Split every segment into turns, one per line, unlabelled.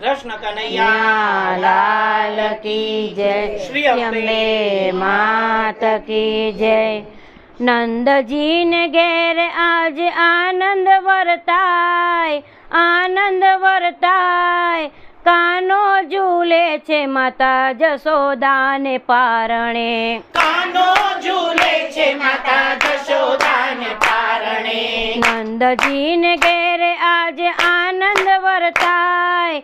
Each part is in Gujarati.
કૃષ્ણ કનૈયા
લાલ કી જય
શ્રી અંબે
માત કી જય. નંદજીને ઘેર આજ આનંદ વર્તાય આનંદ વર્તાય. કાનો ઝૂલે છે માતા જશોદાને પારણે.
કાનો ઝૂલે છે માતા જશોદાને પારણે.
નંદજીને ઘેર આજે આનંદ વર્તાય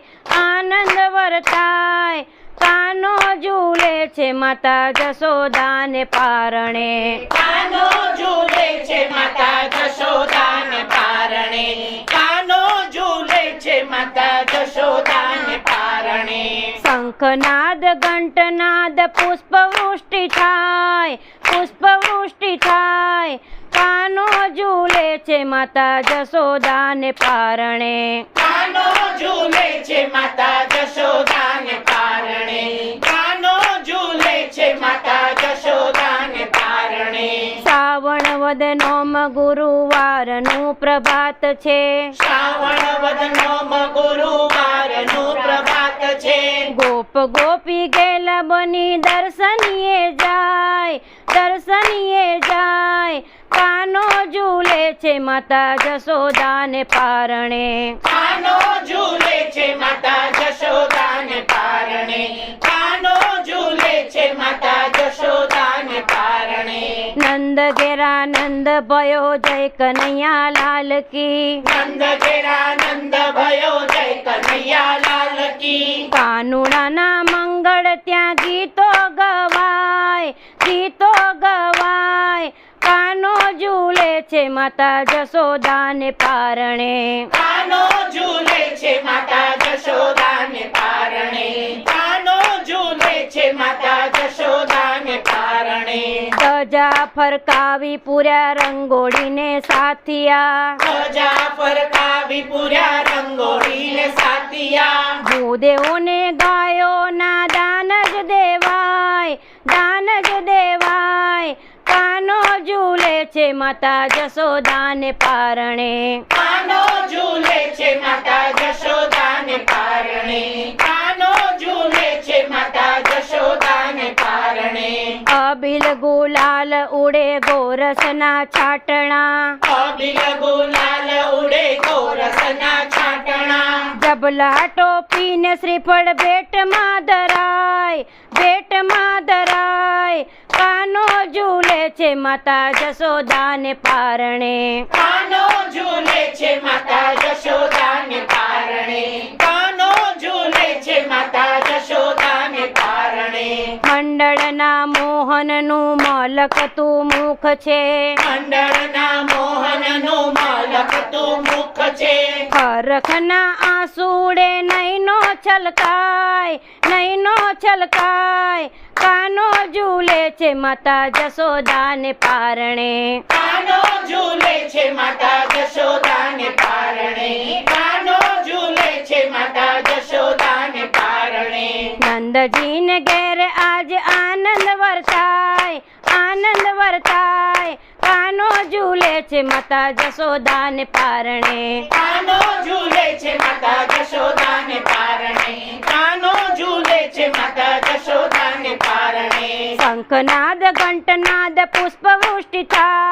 વર્તાય કાનો ઝૂલે છે માતા જશોદાને પારણે.
કાનો ઝૂલે છે માતા જશોદાને પારણે. કાનો ઝૂલે છે માતા જશોદાને પારણે.
શંખનાદ ઘંટનાદ પુષ્પવૃષ્ટિ થાય. પુષ્પવૃષ્ટિ થાય. કાનો ઝૂલે છે માતા જશોદાને પારણે.
કાનો ઝૂલે છે માતા જશોદાને પારણે કાનો ઝૂલે છે માતા જશોદાને પારણે
શ્રાવણ વદનોમ ગુરુવારનું પ્રભાત છે.
શ્રાવણ વદનોમ ગુરુવારનું પ્રભાત છે.
ગોપ ગોપી ગેલા બની દર્શનીએ જાય દર્શનીએ જાય કાનો ઝૂલે છે માતા જશોદાને પારણે.
કાનો ઝૂલે છે માતા જશોદાને પારણે. કાનો ઝૂલે છે માતા જશોદાને પારણે.
નંદ ઘેરા નંદ ભયો જય કનૈયા લાલ કી.
નંદ ઘેરા નંદ ભયો જય કનૈયા લાલ કી.
કાનુડાના મંગળ કાનો ઝૂલે છે માતા જશોદાને પારણે.
કાનો ઝૂલે છે માતા જશોદાને પારણે. કાનો ઝૂલે છે માતા જશોદાને પારણે.
ધજા ફરકાવી પૂર્યા રંગોળીને સાથિયા.
ધજા ફરકાવી પૂર્યા રંગોળીને સાતિયા
ભૂદેવોને ગાયોના દાન જ દેવાય દાન જ દેવાય. છે માતા જશોદાને પારણે.
કાનો ઝૂલે છે માતા જશોદાને પારણે. કાનો ઝૂલે છે માતા જશોદાને પારણે.
અબિલ ગુલાલ ઉડે ગોરસના છાટણા.
અબિલ ગુલાલ ઉડે ગોરસના છાટણા.
જબલા ટોપીને શ્રીફળ ભેટમાં ધરાય ભેટમાં ધરાય. કાનો ઝૂલે છે માતા જશોદાને પારણે.
કાનો ઝૂલે છે માતા જશોદાને પારણે. કાનો ઝૂલે છે માતા જશોદાને પારણે
મંડળના મોહનનું મલકતું મુખ છે.
મંડળના મોહનનું મલકતું મુખ છે.
હરખના આંસુડે નૈનો છલકાય નૈનો છલકાય. કાનો ઝૂલે છે માતા જશોદાને પારણે
કાનો ઝૂલે છે માતા જશોદાને પારણે કાનો ઝૂલે છે માતા જશોદાને પારણે
નંદજીને ઘેર આજ આનંદ વર્તાય આનંદ વર્તાય કાનો ઝૂલે છે માતા જશોદાને પારણે.
કાનો ઝૂલે છે માતા જશોદાને પારણે. કાનો ઝૂલે છે માતા જશોદાને પારણે.
શંખનાદ ઘંટનાદ પુષ્પવૃષ્ટિ થાય.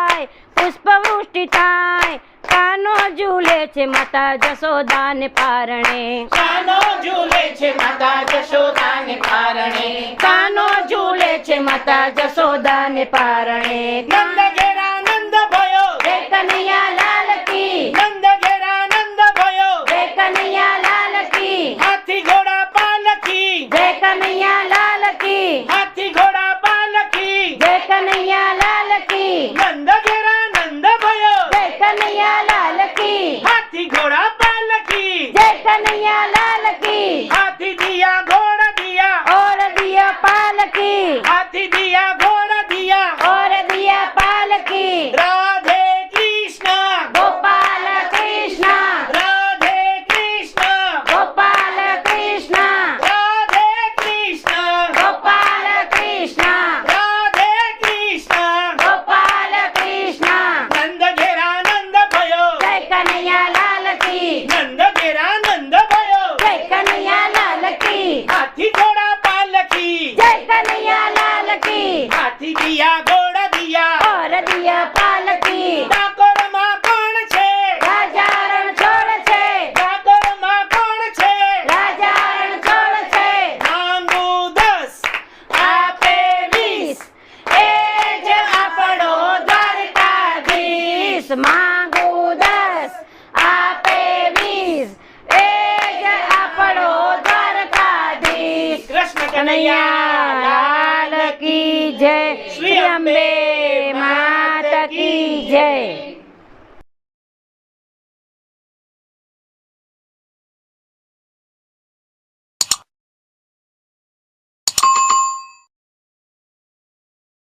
છે માતા જશોદાને પારણે.
કાનો ઝૂલે છે માતા જશોદાને પારણે. કાનો ઝૂલે છે માતા જશોદાને પારણે. નંદ ઘેરા નંદ ભયો
જય કનૈયા લાલ કી
નંદ ઘેરા નંદ ભયો
જય કનૈયા લાલ કી
હાથી ઘોડા પાલકી
જય કનૈયા લાલ કી
હાથી ઘોડા પાલકી
જય કનૈયા લાલ કી
નંદ ઘેરા નંદ ભયો
જય કનૈયા લાલ કી
હાથી ઘોડા પાલકી
જય કનૈયા લાલ કી
હાથી દિયા ઘોડા દિયા
ઓર દિયા પાલકી
હાથી દિયા ઘોડા દિયા
ઓર દિયા પાલકી
રાધે કૃષ્ણ
ગોપાલ કૃષ્ણ
રાધે કૃષ્ણ
ગોપાલ કૃષ્ણ
રાધે કૃષ્ણ
ગોપાલ કૃષ્ણ
રાધે કૃષ્ણ
ગોપાલ કૃષ્ણ
નંદ ઘેરા નંદ ભયો
જય કનૈયા લાલ કી
નંદ ઘેરા નંદ ભયો
જય કનૈયા લાલ લાલ કી
હાથી ઘોડા પાલખી
જય કનૈયા લાલ કી
હાથી દિયા ઘોડા દિયા
ઓર કનૈયા લાલ કી જય. શ્રી અંબે માતા કી જય.